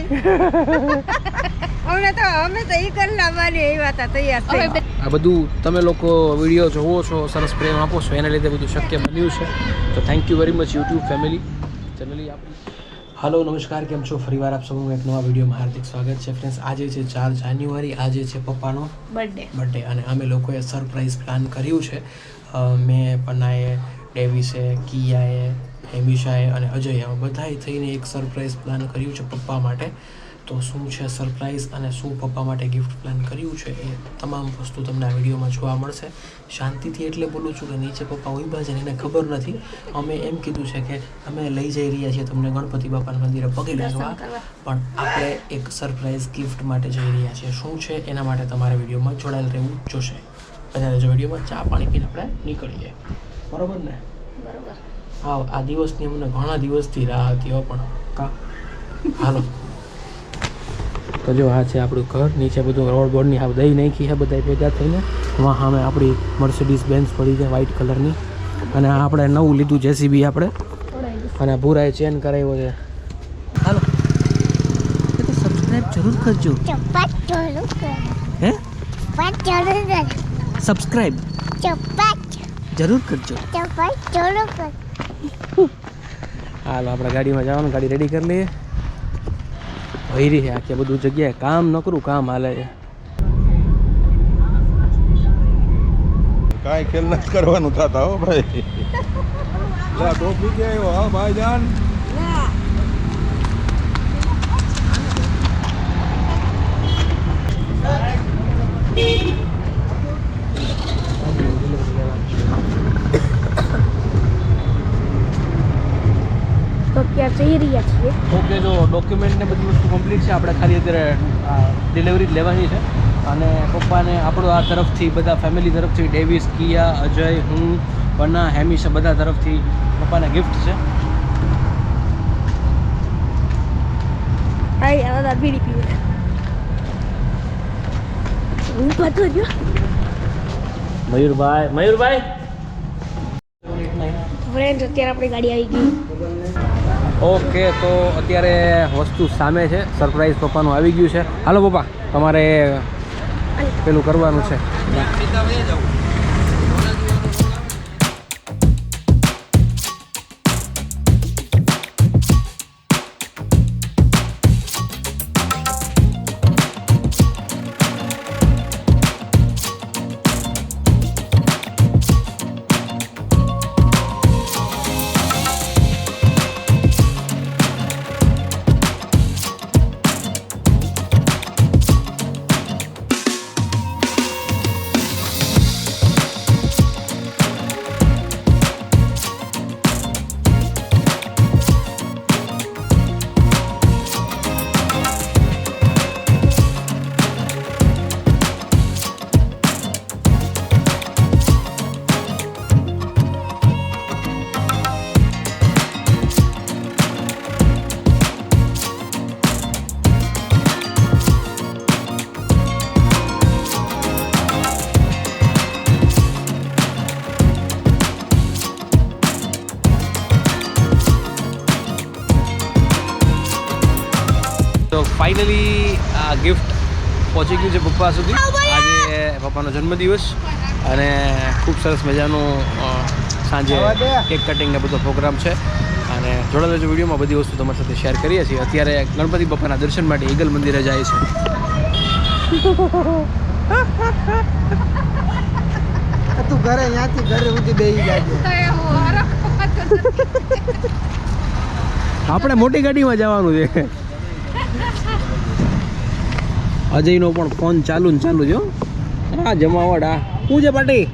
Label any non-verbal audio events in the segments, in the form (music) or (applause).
(laughs) અમને તો અમે તો ઈ કરી લાવવાની એવા હતા તૈયાર થઈ. આ બધું તમે લોકો વીડિયો જોવો છો સરસ પ્રેમ આપો છો એના લીધે બધું શક્ય બન્યું છે. તો thank you very much YouTube family ચેનલી આપણી હાલો નમસ્કાર કેમ છો? ફરીવાર આપ સૌનું એક નવા વિડીયોમાં હાર્દિક સ્વાગત છે. ફ્રેન્ડ્સ આજે છે ચાર જાન્યુઆરી આજે છે પપ્પાનો બર્થડે બર્થડે અને અમે લોકોએ સરપ્રાઈઝ પ્લાન કર્યું છે. મેં પન્નાએ ડેવિસે કિયાએ હેમિશાએ અને અજય અમે બધાએ થઈને એક સરપ્રાઈઝ પ્લાન કર્યું છે પપ્પા માટે. તો શું છે સરપ્રાઈઝ અને શું પપ્પા માટે ગિફ્ટ પ્લાન કર્યું છે એ તમામ વસ્તુ તમને આ વિડીયોમાં જોવા મળશે. શાંતિથી એટલે બોલું છું કે નીચે પપ્પા ઊભા છે એને ખબર નથી. અમે એમ કીધું છે કે અમે લઈ જઈ રહ્યા છીએ તમને ગણપતિ બાપાના મંદિરે પગે લાગવા પણ આપણે એક સરપ્રાઈઝ ગિફ્ટ માટે જઈ રહ્યા છીએ. શું છે? એના માટે તમારે વિડીયોમાં જોડાયેલ રહેવું જોશે. બધા જો વિડીયોમાં ચા પાણી પીને આપણે નીકળીએ. બરાબર ને? બરોબર. હા આ દિવસની અમને ઘણા દિવસથી રાહ હતી હો પણ કા હાલો. તો જો આ છે આપણું ઘર નીચે બધું રોડ બોર્ડની આ દઈ નાખી છે બધા ભેગા થઈને. વાં સામે આપણી મર્સિડીઝ બેન્સ પડી છે વ્હાઇટ કલરની અને આપણે નવું લીધું જેસીબી આપણે. અને આ ભૂરાએ ચેન કરાવ્યો છે. હાલો. સબસ્ક્રાઈબ સબસ્ક્રાઇબ જરૂર કરજો. હે? સબસ્ક્રાઇબ જરૂર કરજો. ચપાત ચોલું કર. હાલો આપણે ગાડીમાં જવાનું ગાડી રેડી કરી લઈએ. ભૈરી છે આખી બધું જગ્યાએ. કામ નકરું કામ હાલે છે. કાંઈ ખેલ નથી કરવાનું થતા હો ભાઈ. (laughs) આવ્યો? હા ભાઈ જાન તો ક્યાં જઈ રહ્યા છીએ ઓકે જો ડોક્યુમેન્ટ ને બધી વસ્તુ કમ્પ્લીટ છે. આપણે ખાલી અત્યારે ડિલિવરી જ લેવાની છે. અને પપ્પાને આપણો આ તરફથી બધા ફેમિલી તરફથી ડેવિસ કિયા અજય હું પન્ના હેમિશ બધા તરફથી પપ્પાને ગિફ્ટ છે. પાછો જો મયુરભાઈ મયુરભાઈ? ફ્રેન્ડ અત્યારે આપણી ગાડી આવી ગઈ. ઓકે, તો અત્યારે વસ્તુ સામે છે. સરપ્રાઈઝ પપ્પાનું આવી ગયું છે. હાલો પપ્પા, તમારે પેલું કરવાનું છે. ફાઇનલી આ ગિફ્ટ પહોંચી ગયું છે પપ્પા સુધી. આજે પપ્પાનો જન્મદિવસ અને ખૂબ સરસ મજાનું સાંજે કેક કટિંગને બધો પ્રોગ્રામ છે. અને જોડાયેલો જો વિડીયોમાં. બધી વસ્તુ તમારી સાથે શેર કરીએ છીએ. અત્યારે ગણપતિ બાપાના દર્શન માટે ઈગલ મંદિરે જાય છે. તું ઘરે ત્યાંથી ઘરે સુધી બેસી જાય આપણે મોટી ગાડીમાં જવાનું છે. અજયનો પણ ફોન ચાલુ ને ચાલુ જો. હા જમાવટ આ. શું છે પાટી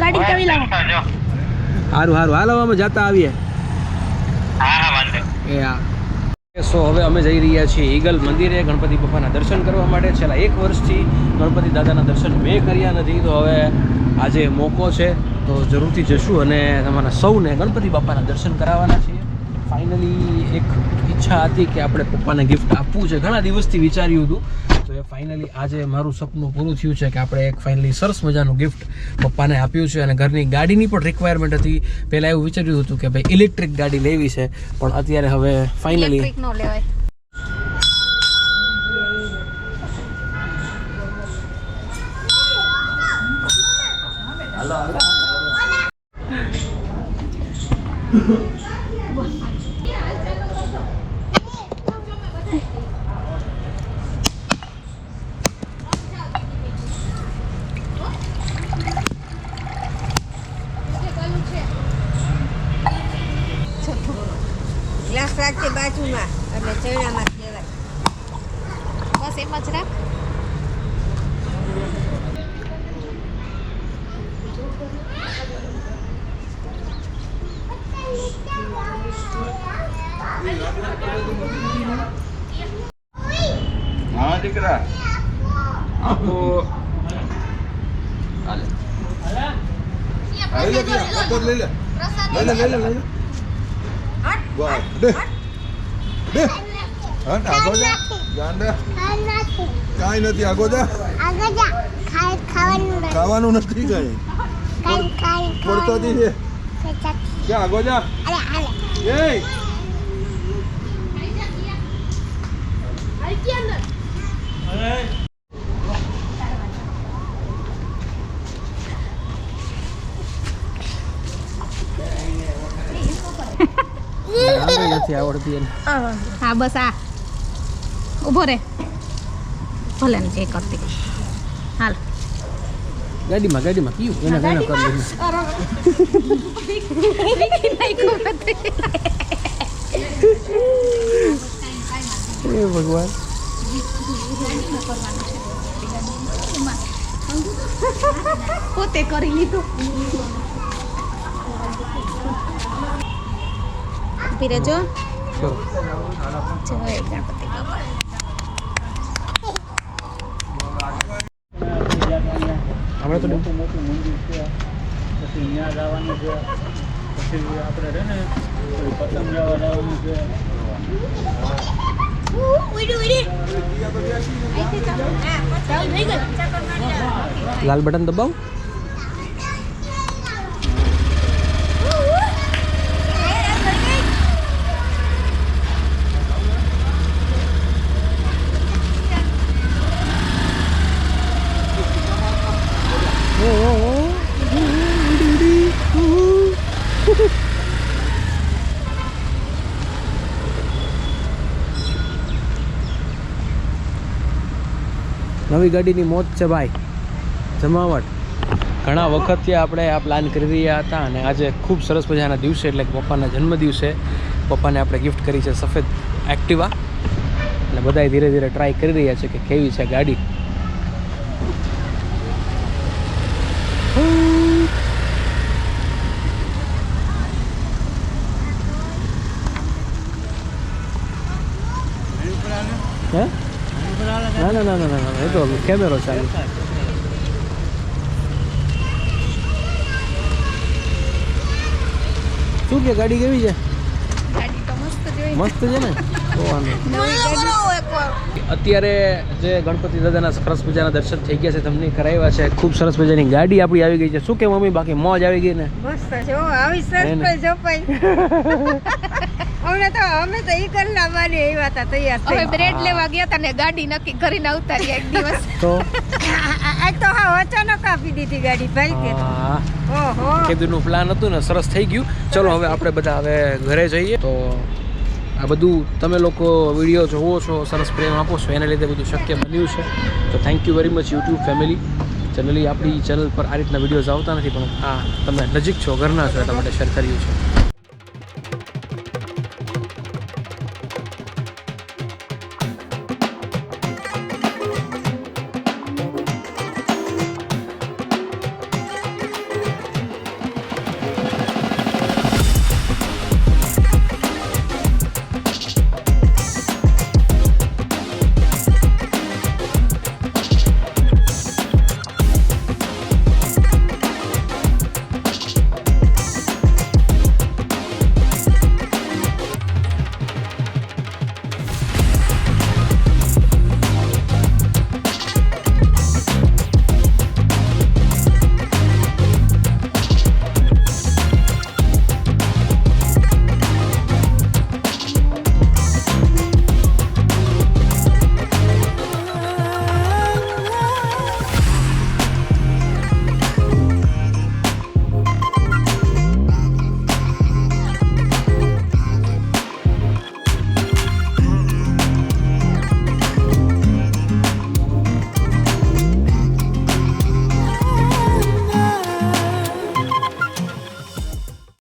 ગાડી ચાવી લાવો સારું સારું હાલો અમે જતા આવીએ. એ હા સો હવે અમે જઈ રહ્યા છીએ ઈગલ મંદિરે ગણપતિ બાપાના દર્શન કરવા માટે. છેલ્લા એક વર્ષથી ગણપતિ દાદાના દર્શન મેં કર્યા નથી. તો હવે આજે મોકો છે. તો જરૂરથી જશું અને તમારા સૌને ગણપતિ બાપાના દર્શન કરાવવાના છીએ. ફાઇનલી એક ઈચ્છા હતી કે આપણે પપ્પાને ગિફ્ટ આપવું છે. ઘણા દિવસથી વિચાર્યું હતું. તો એ ફાઇનલી આજે મારું સપનું પૂરું થયું છે કે આપણે એક ફાઇનલી સરસ મજાનું ગિફ્ટ પપ્પાને આપ્યું છે અને ઘરની ગાડીની પણ રિક્વાયરમેન્ટ હતી. પહેલાં એવું વિચાર્યું હતું કે ભાઈ ઇલેક્ટ્રિક ગાડી લેવી છે પણ અત્યારે હવે ફાઇનલી હલો હલો લેવાય ગ્લાસ રાખજે બાજુમાં એટલે ચણામાં કહેવાય બસ એમ જ રાખ હા દીકરા આપો હાલે લઈ લે ત્યાં, પત્તર લઈ લે લઈ લે લઈ લે વાહ દે દે હટ. આગો જા. ગાંડા. કાંઈ નથી આગો જા. ખાવાનું નથી. કઈ. પડતો જ છે આગો જા એ. નથી આવડતી એને હા બસ આ ઊભો રે ભલે ને જે કરતી હાલ ગાડીમાં ગાડીમાં કયું એને કઈ કરી એ ભગવાન પોતે કરી લીધું ઊભી રહેજો ચલો જય ગણપતિ બાપા હમણાં તો મોટું મોટું મંદિર છે પછી ત્યાં જવાનું છે પછી આપણે છે ને થોડી પતંગ જવા જવાનું છે લાલ બટન દબાવ નવી ગાડીની મોત છે ભાઈ. જમાવટ. ઘણા વખતથી આપણે આ પ્લાન કરી રહ્યા હતા અને આજે ખૂબ સરસ મજાના દિવસે, એટલે કે પપ્પાના જન્મદિવસે પપ્પાને આપણે ગિફ્ટ કરી છે સફેદ એક્ટિવા અને બધાએ ધીરે ધીરે ટ્રાય કરી રહ્યા છે કે કેવી છે ગાડી હે ના ના ના એ તો કેમેરો ચાલુ. શું કે ગાડી કેવી છે? મસ્ત છે ને. અત્યારે જે ગણપતિ દાદાના સરસ મજાના દર્શન થઈ ગયા છે તમને કરાવ્યા છે. ખૂબ સરસ મજાની ગાડી આપણી આવી ગઈ છે. શું કે મમ્મી? બાકી મોજ આવી ગઈ ને. સરપ્રાઈઝ તો અમે તો ઈ કલાક વાળી આવ્યા હતા તૈયાર હવે બ્રેડ લેવા ગયા હતા ને ગાડી નક્કી કરીને ઉતારી એક દિવસ. તો? આજ તો હા અચાનક આપી દીધી ગાડી ભાઈ કે. હા. ઓહો. કેદુનું પ્લાન હતું ને સરસ થઈ ગયું. ચલો હવે આપણે બધા હવે ઘરે જઈએ. તો આ બધું તમે લોકો વીડિયો જોવો છો, સરસ પ્રેમ આપો છો, એના લીધે બધું શક્ય બન્યું છે. તો thank you very much YouTube family generally આપણી ચેનલ પર આ રીતના વિડીયોઝ આવતા નથી, પણ આ તમે નજીક છો, ઘરના છો, એટલા માટે શેર કર્યું છે.